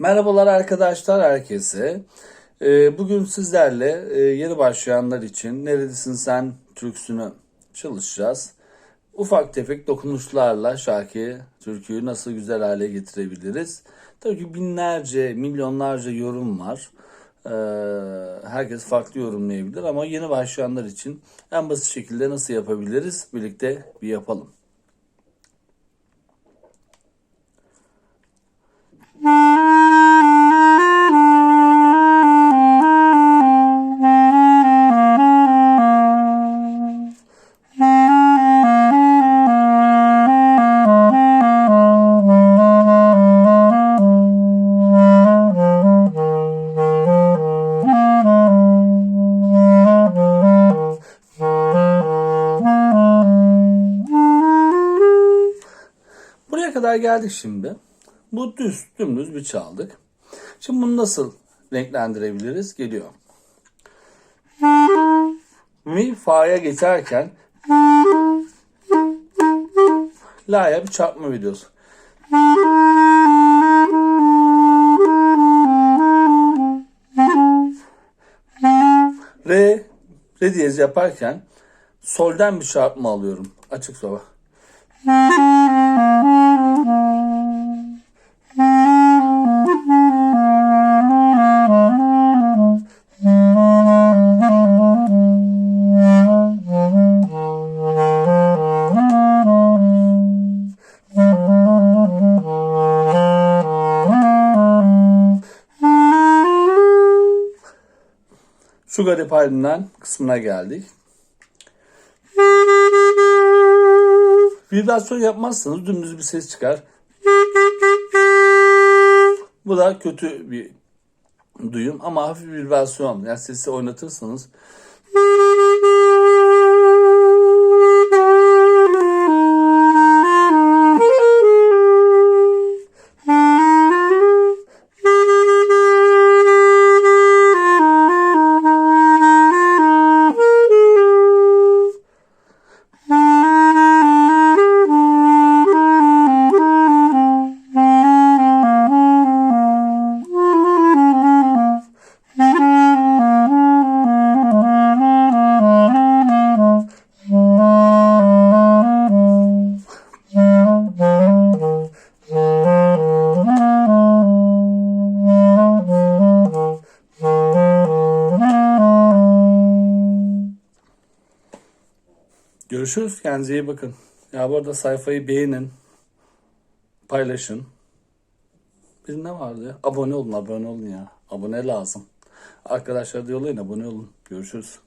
Merhabalar arkadaşlar herkese. Ee, Bugün sizlerle e, yeni başlayanlar için Neredesin Sen türküsünü çalışacağız. Ufak tefek dokunuşlarla şarkıyı, türküyü nasıl güzel hale getirebiliriz. Tabii ki binlerce, milyonlarca yorum var. Ee, Herkes farklı yorumlayabilir ama yeni başlayanlar için en basit şekilde nasıl yapabiliriz birlikte bir yapalım. Kadar geldik şimdi. Bu düz, dümdüz bir çaldık. Şimdi bunu nasıl renklendirebiliriz? Geliyor. Mi, fa'ya geçerken la'ya bir çarpma videosu. Re, re diyez yaparken solden bir çarpma alıyorum. Açık sova. Şu garip halinden kısmına geldik. Vibrasyon yapmazsanız dümdüz bir ses çıkar. Bu da kötü bir duyum ama hafif bir vibrasyon. Yani sesi oynatırsanız Görüşürüz. Kendinize iyi bakın. Ya bu arada sayfayı beğenin. Paylaşın. Bir ne vardı ya? Abone olun, abone olun ya. Abone lazım. Arkadaşlar da yollayın, abone olun. Görüşürüz.